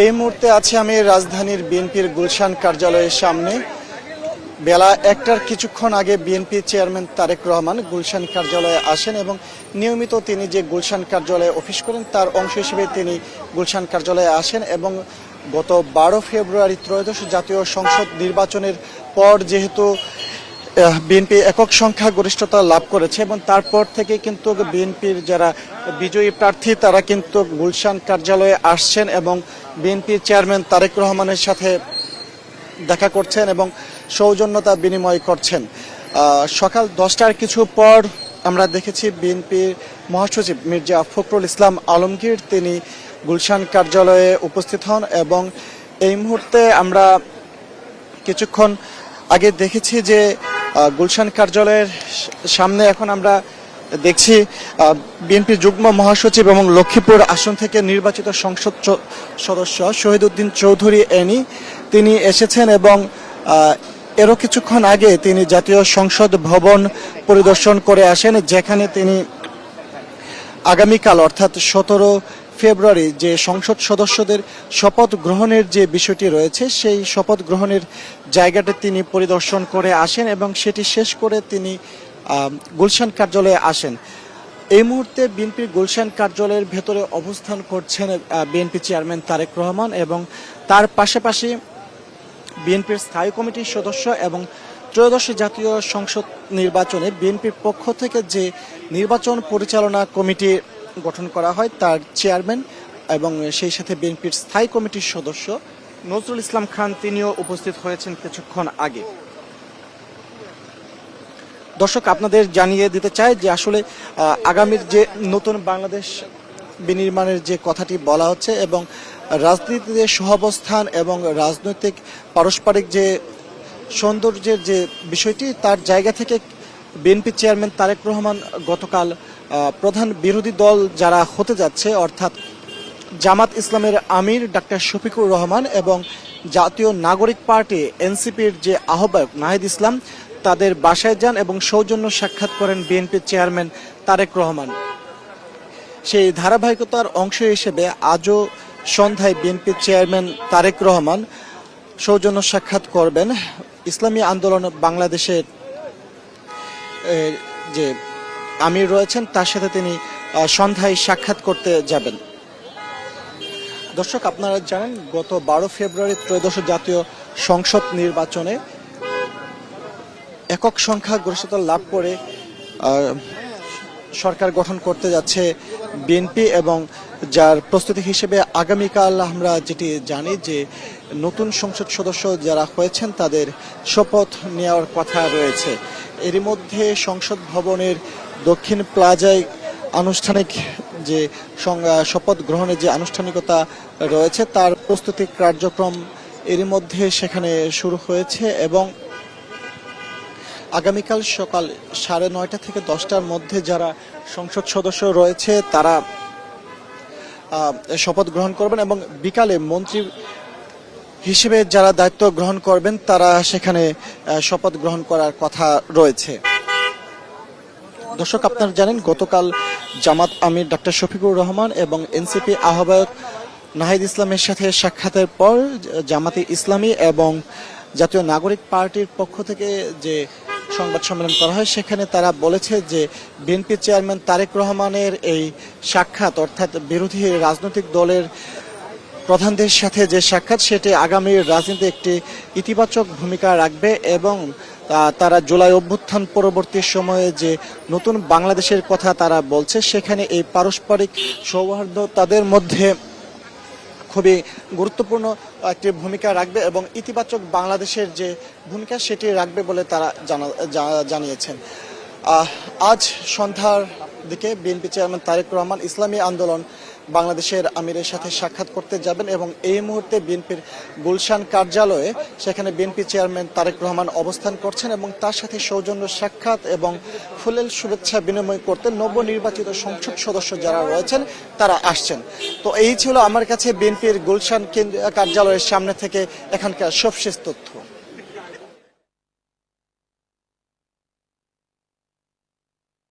এই মুহূর্তে আছি আমি রাজধানীর বিএনপির গুলশান কার্যালয়ের সামনে। বেলা একটার কিছুক্ষণ আগে বিএনপি চেয়ারম্যান তারেক রহমান গুলশান কার্যালয়ে আসেন এবং নিয়মিত তিনি যে গুলশান কার্যালয়ে অফিস করেন, তার অংশ হিসেবে তিনি গুলশান কার্যালয়ে আসেন এবং গত বারো ফেব্রুয়ারি ত্রয়োদশ জাতীয় সংসদ নির্বাচনের পর যেহেতু বিএনপি একক সংখ্যা গরিষ্ঠতা লাভ করেছে এবং তারপর থেকে কিন্তু বিএনপির যারা বিজয়ী প্রার্থী, তারা কিন্তু গুলশান কার্যালয়ে আসছেন এবং বিএনপির চেয়ারম্যান তারেক রহমানের সাথে দেখা করছেন এবং সৌজন্যতা বিনিময় করছেন। সকাল দশটার কিছু পর আমরা দেখেছি বিএনপির মহাসচিব মির্জা ফখরুল ইসলাম আলমগীর, তিনি গুলশান কার্যালয়ে উপস্থিত হন এবং এই মুহূর্তে আমরা কিছুক্ষণ আগে দেখেছি যে গুলশান কার্যালয়ের সামনে এখন আমরা দেখছি বিএনপি যুগ্ম মহাসচিব এবং লক্ষ্মীপুর আসন থেকে নির্বাচিত সংসদ সদস্য শহীদুদ্দিন চৌধুরী এনি। তিনি এসেছেন এবং এরও কিছুক্ষণ আগে তিনি জাতীয় সংসদ ভবন পরিদর্শন করে আসেন, যেখানে তিনি আগামীকাল অর্থাৎ সতেরো ফেব্রুয়ারি যে সংসদ সদস্যদের শপথ গ্রহণের যে বিষয়টি রয়েছে, সেই শপথ গ্রহণের জায়গাটি তিনি পরিদর্শন করে আসেন এবং সেটি শেষ করে তিনি গুলশান কার্যালয়ে আসেন। এই মুহূর্তে বিএনপির গুলশান কার্যালয়ের ভেতরে অবস্থান করছেন বিএনপি চেয়ারম্যান তারেক রহমান এবং তার পাশাপাশি বিএনপির স্থায়ী কমিটির সদস্য এবং ত্রয়োদশ জাতীয় সংসদ নির্বাচনে বিএনপির পক্ষ থেকে যে নির্বাচন পরিচালনা কমিটি গঠন করা হয় তার চেয়ারম্যান এবং সেই সাথে বিএনপির স্থায়ী কমিটির সদস্য। নজরুল ইসলাম খান তিনিও উপস্থিত হয়েছেন কিছুক্ষণ আগে। দর্শক, আপনাদের জানিয়ে দিতে চাই যে আসলে আগামীর যে নতুন বাংলাদেশ বিনির্মাণের যে কথাটি বলা হচ্ছে এবং রাজনীতিতে সহাবস্থান এবং রাজনৈতিক, পারস্পরিক যে সৌন্দর্যের যে বিষয়টি, তার জায়গা থেকে বিএনপি চেয়ারম্যান তারেক রহমান গতকাল প্রধান বিরোধী দল যারা হতে যাচ্ছে, অর্থাৎ জামাত ইসলামের আমির ডাক্তার শফিকুর রহমান এবং জাতীয় নাগরিক পার্টি এনসিপির যে আহ্বায়ক নাহিদ ইসলাম, তাদের বাসায় যান এবং সৌজন্য সাক্ষাৎ করেন বিএনপির চেয়ারম্যান তারেক রহমান। সেই ধারাবাহিকতার অংশ হিসেবে আজও সন্ধ্যায় বিএনপির চেয়ারম্যান তারেক রহমান সৌজন্য সাক্ষাৎ করবেন। ইসলামী আন্দোলন বাংলাদেশের যে আমির রয়েছেন, তার সাথে তিনি সন্ধ্যায় সাক্ষাৎ করতে যাবেন। দর্শক, আপনারা জানেন, গত বারো ফেব্রুয়ারি ত্রয়োদশ জাতীয় সংসদ নির্বাচনে একক সংখ্যা গরিষ্ঠতা লাভ করে সরকার গঠন করতে যাচ্ছে বিএনপি এবং যার প্রস্তুতি হিসেবে আগামীকাল আমরা যেটি জানি যে নতুন সংসদ সদস্য যারা হয়েছেন তাদের শপথ নেওয়ার কথা রয়েছে। এরই মধ্যে সংসদ ভবনের দক্ষিণ প্লাজায় আনুষ্ঠানিক যে শপথ গ্রহণের যে আনুষ্ঠানিকতা রয়েছে তার প্রস্তুতি কার্যক্রম এরই মধ্যে সেখানে শুরু হয়েছে এবং আগামীকাল সকাল সাড়ে নয়টা থেকে দশটার মধ্যে যারা সংসদ সদস্য রয়েছে তারা শপথ গ্রহণ করবেন এবং বিকালে মন্ত্রী হিসেবে যারা দায়িত্ব গ্রহণ করবেন, তারা সেখানে শপথ গ্রহণ করার কথা রয়েছে। দর্শক, আপনারা জানেন, গতকাল জামাত আমির ডাক্তার শফিকুর রহমান এবং এনসিপি আহ্বায়ক নাহিদ ইসলামের সাথে সাক্ষাতের পর জামাতে ইসলামী এবং জাতীয় নাগরিক পার্টির পক্ষ থেকে যে সংবাদ সম্মেলন করা হয়। সেখানে তারা বলেছে যে বিএনপি চেয়ারম্যান তারেক রহমানের এই সাক্ষাৎ, অর্থাৎ বিরোধী রাজনৈতিক দলের প্রধানদের সাথে যে সাক্ষাৎ, সেটি আগামী রাজনীতি একটি ইতিবাচক ভূমিকা রাখবে এবং তারা জুলাই অভ্যুত্থান পরবর্তী সময়ে যে নতুন বাংলাদেশের কথা তারা বলছে, সেখানে এই পারস্পরিক সৌহার্দ্য তাদের মধ্যে খুবই গুরুত্বপূর্ণ একটি ভূমিকা রাখবে এবং ইতিবাচক বাংলাদেশের যে ভূমিকা সেটি রাখবে বলে তারা জানা- জানিয়েছেন। আজ সন্ধ্যার দিকে বিএনপি চেয়ারম্যান তারেক রহমান ইসলামী আন্দোলন বাংলাদেশের আমিরের সাথে সাক্ষাৎ করতে যাবেন এবং এই মুহূর্তে বিএনপির গুলশান কার্যালয়ে সেখানে বিএনপি চেয়ারম্যান তারেক রহমান অবস্থান করছেন এবং তার সাথে সৌজন্য সাক্ষাৎ এবং ফুলেল শুভেচ্ছা বিনিময় করতে নবনির্বাচিত সংসদ সদস্য যারা রয়েছেন, তারা আসছেন। তো এই ছিল আমার কাছে বিএনপির গুলশান কার্যালয়ের সামনে থেকে এখানকার সবশেষ তথ্য।